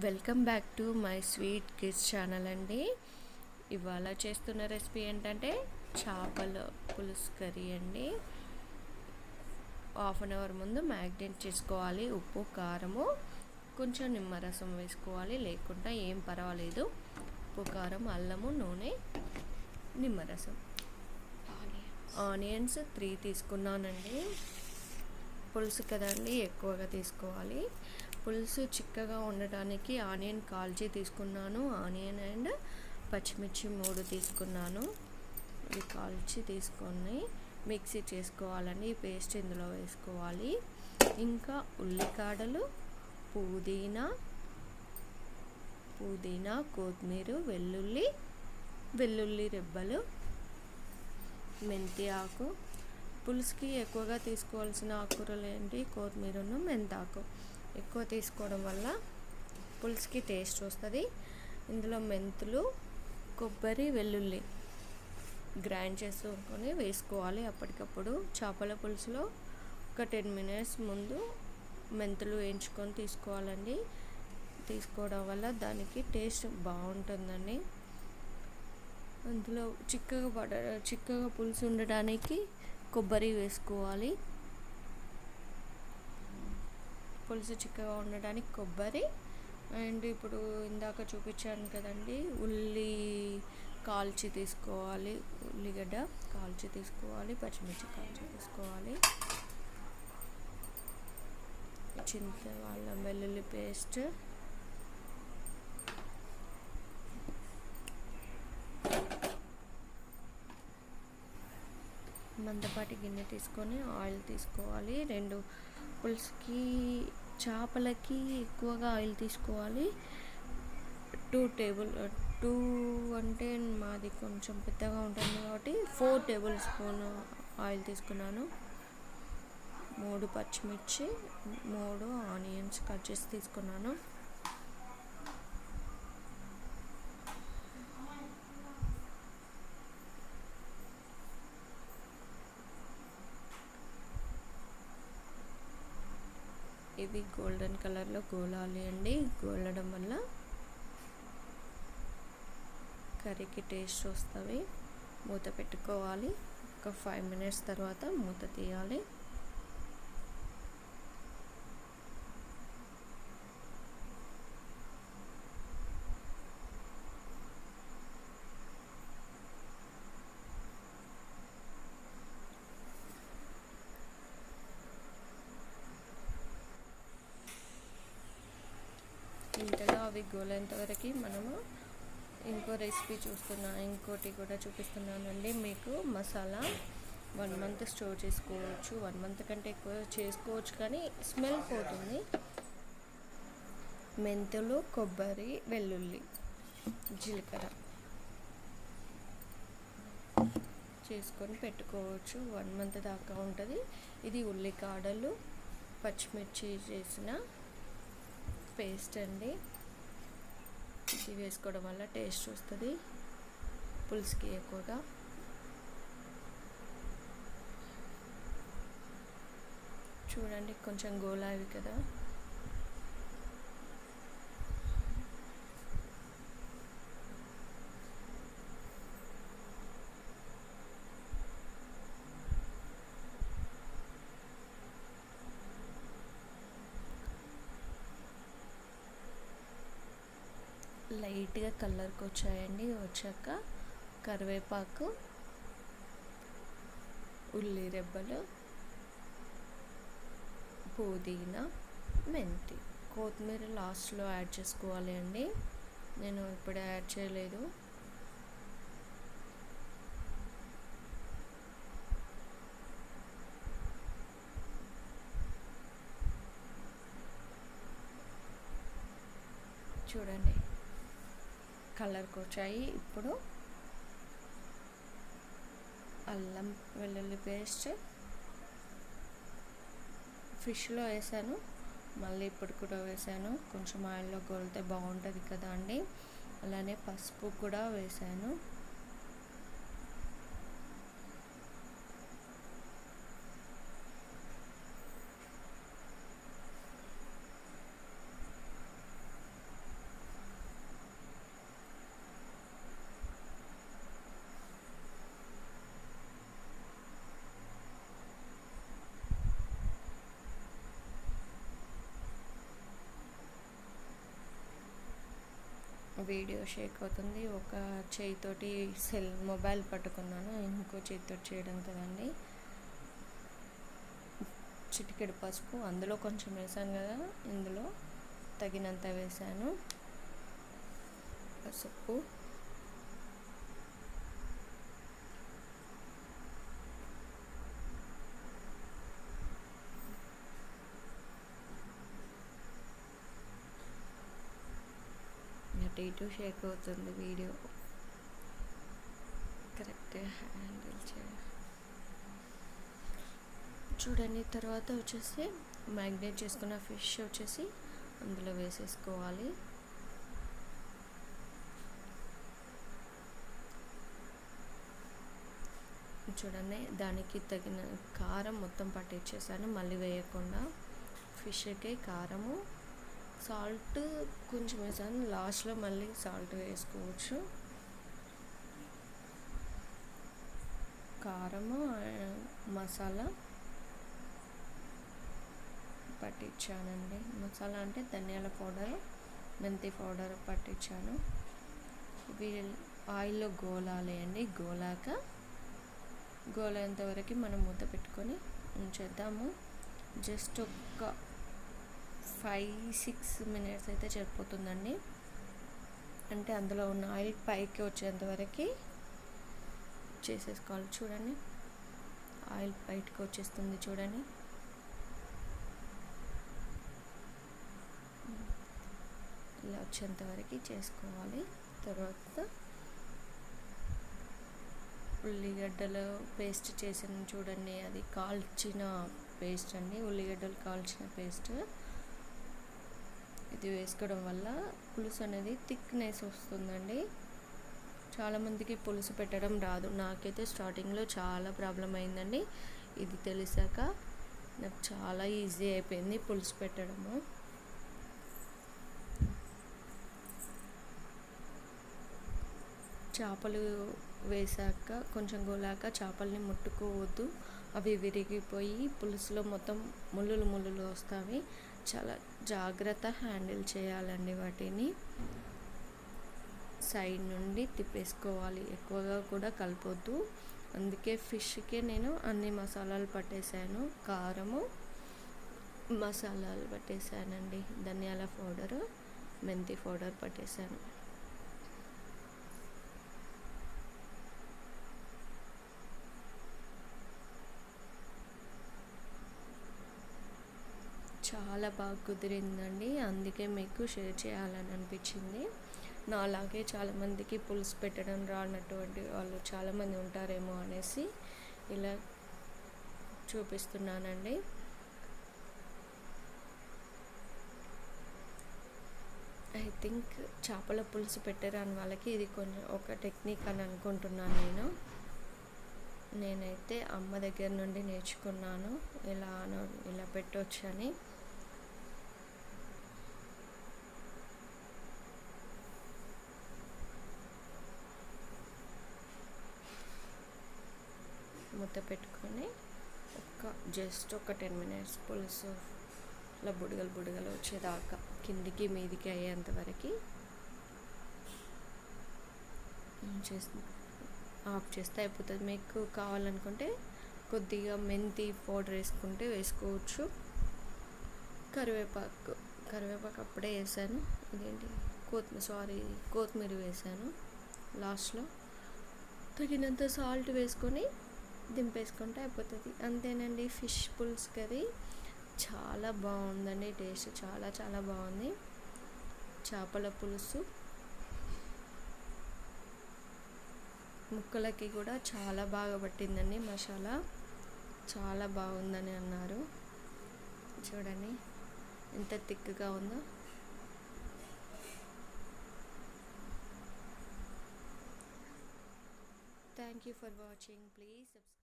Welcome back to my sweet kids channel అండి. ఇవాళ చేస్తున్న రెసిపీ ఏంటంటే చేపల పులుసు కర్రీ అండి. హాఫ్ అన్ అవర్ ముందు మ్యాగ్నేట్ చేసుకోవాలి ఉప్పు కారము కొంచెం నిమ్మరసం వేసుకోవాలి లేకుండా ఏం పర్వాలేదు. ఉప్పు కారం అల్లము నూనె నిమ్మరసం. ఆనియన్స్ త్రీ తీసుకున్నానండి. పులుసు కదండి ఎక్కువగా తీసుకోవాలి. పులుసు చిక్కగా ఉండటానికి ఆనియన్ కాల్చి తీసుకున్నాను. ఆనియన్ అండ్ పచ్చిమిర్చి మూడు తీసుకున్నాను. ఇవి కాల్చి తీసుకొని మిక్సీ చేసుకోవాలండి. ఈ పేస్ట్ ఇందులో వేసుకోవాలి. ఇంకా ఉల్లికాడలు పుదీనా పుదీనా కొత్తిమీర వెల్లుల్లి వెల్లుల్లి రెబ్బలు మెంతి ఆకు. పులుసుకి ఎక్కువగా తీసుకోవాల్సిన ఆకుకూరలు ఏంటి? కొత్తిమీరను మెంతాకు. ఎక్కువ తీసుకోవడం వల్ల పులుసుకి టేస్ట్ వస్తుంది. ఇందులో మెంతులు కొబ్బరి వెల్లుల్లి గ్రైండ్ చేసుకొని వేసుకోవాలి అప్పటికప్పుడు. చేపల పులుసులో ఒక టెన్ మినిట్స్ ముందు మెంతులు వేయించుకొని తీసుకోవాలండి. తీసుకోవడం వల్ల దానికి టేస్ట్ బాగుంటుందండి. అందులో చిక్కగా పడ చిక్కగా పులుసు ఉండడానికి కొబ్బరి వేసుకోవాలి. పులుసు చిక్కగా ఉండడానికి కొబ్బరి అండ్ ఇప్పుడు ఇందాక చూపించాను కదండి ఉల్లి కాల్చి తీసుకోవాలి ఉల్లిగడ్డ కాల్చి తీసుకోవాలి పచ్చిమిర్చి కాల్చి తీసుకోవాలి. చింత వాళ్ళ వెల్లుల్లి పేస్ట్ మందపాటి గిన్నె తీసుకొని ఆయిల్ తీసుకోవాలి. రెండు పులుసుకి చేపలకి ఎక్కువగా ఆయిల్ తీసుకోవాలి. టూ టేబుల్ టూ అంటే మాది కొంచెం పెద్దగా ఉంటుంది కాబట్టి ఫోర్ టేబుల్ స్పూన్ ఆయిల్ తీసుకున్నాను. మూడు పచ్చిమిర్చి మూడు ఆనియన్స్ కట్ చేసి తీసుకున్నాను. ఇది గోల్డెన్ కలర్లో గోలాలి అండి. గోలడం వల్ల కర్రీకి టేస్ట్ వస్తుంది. మూత పెట్టుకోవాలి. ఒక ఫైవ్ మినిట్స్ తర్వాత మూత తీయాలి ఇంతలో అవి గోలేంత వరకు మనము ఇంకో రెసిపీ చూస్తున్నా ఇంకోటి కూడా చూపిస్తున్నానండి. మీకు మసాలా వన్ మంత్ స్టోర్ చేసుకోవచ్చు. వన్ మంత్ కంటే ఎక్కువ చేసుకోవచ్చు కానీ స్మెల్ పోతుంది. మెంతులు కొబ్బరి వెల్లుల్లి జీలకర్ర చేసుకొని పెట్టుకోవచ్చు. వన్ మంత్ దాకా ఉంటుంది. ఇది ఉల్లికాడలు పచ్చిమిర్చి చేసిన పేస్ట్ అండి. ఇది వేసుకోవడం వల్ల టేస్ట్ వస్తుంది. పులుసుకి ఎక్కువగా. చూడండి కొంచెం గోలావి కదా. లైట్గా కలర్కి వచ్చాయండి వచ్చాక కరివేపాకు ఉల్లి రెబ్బలు పుదీనా మెంతి. కొత్తిమీర లాస్ట్లో యాడ్ చేసుకోవాలి అండి. నేను ఇప్పుడు యాడ్ చేయలేదు. చూడండి. కలర్కి వచ్చాయి. ఇప్పుడు అల్లం వెల్లుల్లి పేస్ట్ ఫిష్లో వేసాను. మళ్ళీ ఇప్పుడు కూడా వేసాను. కొంచెం ఆయిల్లో గోలితే బాగుంటుంది కదా అండి. అలానే పసుపు కూడా వేసాను. వీడియో షేక్ అవుతుంది. ఒక చేయితోటి సెల్ మొబైల్ పట్టుకున్నాను. ఇంకో చేతితో చేయడం కదండి. చిటికెడు పసుపు. అందులో కొంచెం వేసాను కదా. ఇందులో తగినంత వేసాను. పసుపు. టు షేక్ అవుతుంది వీడియో. కరెక్ట్గా హ్యాండిల్ చేయాలి చూడండి తర్వాత వచ్చేసి మ్యాగ్నేట్ చేసుకున్న ఫిష్ వచ్చేసి అందులో వేసేసుకోవాలి. చూడండి దానికి తగిన కారం మొత్తం పట్టించేసాను మళ్ళీ వేయకుండా. ఫిష్కి కారము సాల్ట్ కొంచెం వేసాను. లాస్ట్లో మళ్ళీ సాల్ట్ వేసుకోవచ్చు. కారము మసాలా పట్టించానండి మసాలా అంటే ధనియాల పౌడర్ మెంతి పౌడర్ పట్టించాను ఇవి ఆయిల్లో గోలాలి అండి. గోలాక గోలేంతవరకు మనం మూత పెట్టుకొని ఉంచేద్దాము. జస్ట్ ఒక ఫైవ్ సిక్స్ మినిట్స్ అయితే సరిపోతుందండి. అంటే అందులో ఉన్న ఆయిల్ పైకి వచ్చేంత వరకు చేసేసుకోవాలి. చూడండి. ఆయిల్ బయటకు వచ్చేస్తుంది చూడండి. ఇలా వచ్చేంత వరకు చేసుకోవాలి. తర్వాత ఉల్లిగడ్డలు పేస్ట్ చేసిన చూడండి. అది కాల్చిన పేస్ట్ అండి. ఉల్లిగడ్డలు కాల్చిన పేస్ట్. ఇది వేసుకోవడం వల్ల పులుసు అనేది థిక్నెస్ వస్తుందండి. చాలామందికి పులుసు పెట్టడం రాదు. నాకైతే స్టార్టింగ్లో చాలా ప్రాబ్లం అయిందండి. ఇది తెలిసాక నాకు చాలా ఈజీ అయిపోయింది పులుసు పెట్టడము. చేపలు వేసాక కొంచెం గోలాక చేపల్ని ముట్టుకోవద్దు. అవి విరిగిపోయి పులుసులో మొత్తం ముళ్ళులు ముళ్ళులు వస్తాయి. చాలా జాగ్రత్త హ్యాండిల్ చేయాలండి వాటిని. సైడ్ నుండి తిప్పేసుకోవాలి ఎక్కువగా కూడా కలపొద్దు. అందుకే ఫిష్కే నేను అన్ని మసాలాలు పట్టేశాను కారము మసాలాలు పట్టేశానండి ధనియాల పౌడరు మెంతి పౌడర్ పట్టేశాను చాలా బాగా కుదిరిందండి. అందుకే మీకు షేర్ చేయాలని అనిపించింది. నా అలాగే చాలామందికి పులుసు పెట్టడం రానటువంటి వాళ్ళు చాలామంది ఉంటారేమో అనేసి ఇలా చూపిస్తున్నానండి. ఐ థింక్ చేపల పులుసు పెట్టరాని వాళ్ళకి ఇది కొంచెం ఒక టెక్నిక్ అని అనుకుంటున్నాను నేను. నేనైతే అమ్మ దగ్గర నుండి నేర్చుకున్నాను. ఇలా ఇలా పెట్టొచ్చని. మూత పెట్టుకొని ఒక జస్ట్ ఒక టెన్ మినిట్స్ పులుసు ఇలా బుడగలు బుడగలు వచ్చేదాకా కిందికి మీదికి అయ్యేంత వరకు ఆఫ్ చేస్తే అయిపోతుంది. మీకు కావాలనుకుంటే కొద్దిగా మెంతి పౌడర్ వేసుకుంటే వేసుకోవచ్చు. కరివేపాకు కరివేపాకు అప్పుడే వేసాను. ఇదేంటి? కొత్తిమీర సారీ కొత్తిమీర వేసాను. లాస్ట్లో తగినంత సాల్ట్ వేసుకొని దింపేసుకుంటే అయిపోతుంది. అంతేనండి ఫిష్ పులుసు కర్రీ. చాలా బాగుందండి టేస్ట్ చాలా చాలా బాగుంది. చేపల పులుసు. ముక్కలకి కూడా చాలా బాగా పట్టిందండి మసాలా. చాలా బాగుందని అన్నారు. చూడండి ఎంత థిక్గా ఉందో. Thank you for watching please subscribe